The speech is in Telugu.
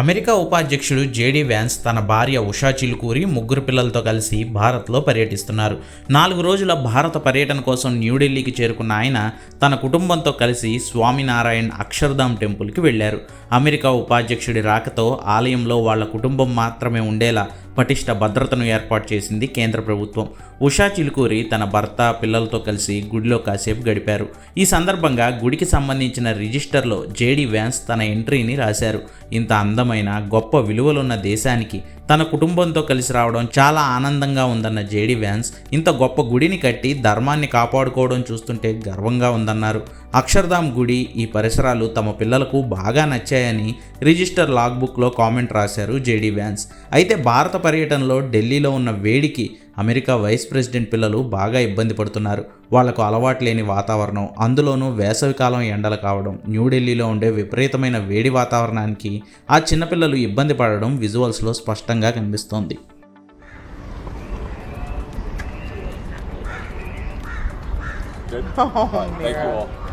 అమెరికా ఉపాధ్యక్షుడు జేడీ వ్యాన్స్ తన భార్య ఉషా చిలుకూరి ముగ్గురు పిల్లలతో కలిసి భారత్లో పర్యటిస్తున్నారు. నాలుగు రోజుల భారత పర్యటన కోసం న్యూఢిల్లీకి చేరుకున్న ఆయన తన కుటుంబంతో కలిసి స్వామినారాయణ్ అక్షర్ధామ్ టెంపుల్కి వెళ్ళారు అమెరికా ఉపాధ్యక్షుడి రాకతో ఆలయంలో వాళ్ళ కుటుంబం మాత్రమే ఉండేలా పటిష్ట భద్రతను ఏర్పాటు చేసింది కేంద్ర ప్రభుత్వం. ఉషా చిలుకూరి తన భర్త పిల్లలతో కలిసి గుడిలో కాసేపు గడిపారు. ఈ సందర్భంగా గుడికి సంబంధించిన రిజిస్టర్లో జేడీ వ్యాన్స్ తన ఎంట్రీని రాశారు. ఇంత అందమైన గొప్ప విలువలున్న దేశానికి తన కుటుంబంతో కలిసి రావడం చాలా ఆనందంగా ఉందన్న జేడీ వ్యాన్స్ ఇంత గొప్ప గుడిని కట్టి ధర్మాన్ని కాపాడుకోవడం చూస్తుంటే గర్వంగా ఉందన్నారు. అక్షర్ధామ్ గుడి ఈ పరిసరాలు తమ పిల్లలకు బాగా నచ్చాయని రిజిస్టర్ లాగ్బుక్లో కామెంట్ రాశారు జేడీ వ్యాన్స్. అయితే భారత పర్యటనలో ఢిల్లీలో ఉన్న వేడికి అమెరికా వైస్ ప్రెసిడెంట్ పిల్లలు బాగా ఇబ్బంది పడుతున్నారు. వాళ్ళకు అలవాటు లేని వాతావరణం అందులోనూ వేసవికాలం ఎండలు కావడం న్యూఢిల్లీలో ఉండే విపరీతమైన వేడి వాతావరణానికి ఆ చిన్నపిల్లలు ఇబ్బంది పడడం విజువల్స్లో స్పష్టంగా కనిపిస్తోంది. Good. Oh,